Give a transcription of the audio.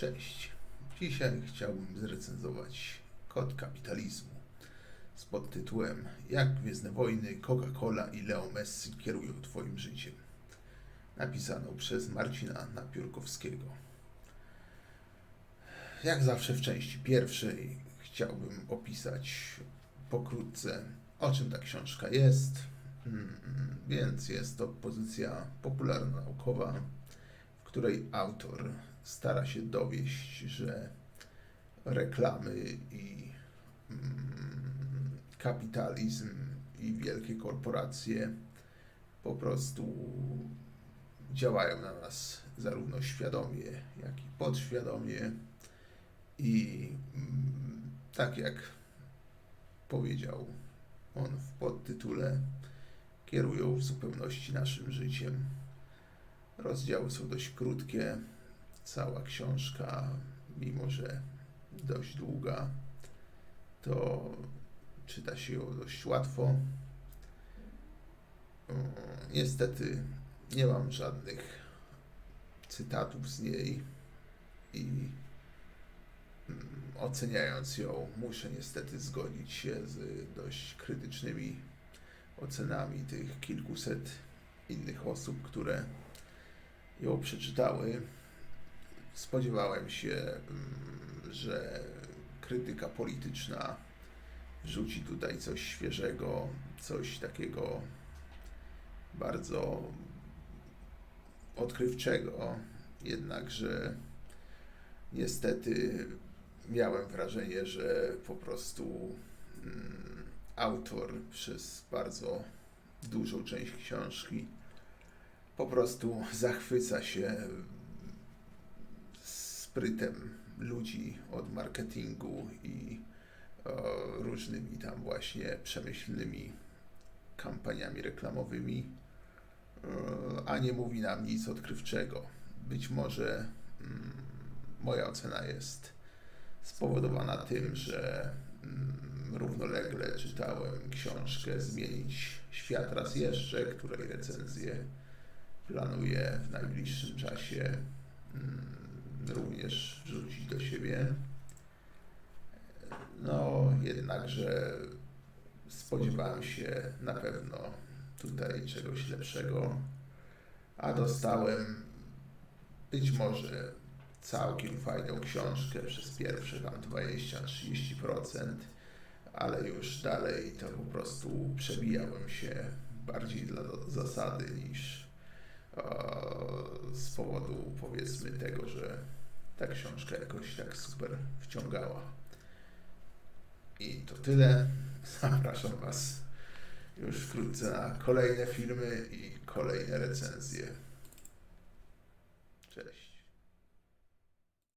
Cześć. Dzisiaj chciałbym zrecenzować Kod kapitalizmu z podtytułem Jak Gwiezdne Wojny, Coca-Cola i Leo Messi kierują Twoim życiem. Napisaną przez Marcina Napiórkowskiego. Jak zawsze w części pierwszej chciałbym opisać pokrótce, o czym ta książka jest. Mm, Więc jest to pozycja popularno-naukowa, w której autor stara się dowieść, że reklamy i mm, kapitalizm i wielkie korporacje po prostu działają na nas zarówno świadomie, jak i podświadomie. I mm, tak jak powiedział on w podtytule, kierują w zupełności naszym życiem. Rozdziały są dość krótkie. Cała książka, mimo że dość długa, to czyta się ją dość łatwo. Mm, Niestety nie mam żadnych cytatów z niej i mm, oceniając ją, muszę niestety zgodzić się z dość krytycznymi ocenami tych kilkuset innych osób, które ją przeczytały. Spodziewałem się, mm, że krytyka polityczna wrzuci tutaj coś świeżego, coś takiego bardzo odkrywczego, jednakże niestety miałem wrażenie, że po prostu mm, autor przez bardzo dużą część książki po prostu zachwyca się sprytem ludzi od marketingu i e, różnymi tam właśnie przemyślnymi kampaniami reklamowymi, e, a nie mówi nam nic odkrywczego. Być może mm, moja ocena jest spowodowana tym, że mm, równolegle czytałem książkę Zmienić świat raz jeszcze, której recenzję planuję w najbliższym czasie mm, również wrzucić do siebie. No, jednakże spodziewałem się na pewno tutaj czegoś lepszego, a dostałem być może całkiem fajną książkę przez pierwsze tam 20-30%, ale już dalej to po prostu przebijałem się bardziej dla zasady niż e, z powodu powiedzmy tego, że ta książka jakoś tak super wciągała. I to tyle. Zapraszam Was już wkrótce na kolejne filmy i kolejne recenzje. Cześć.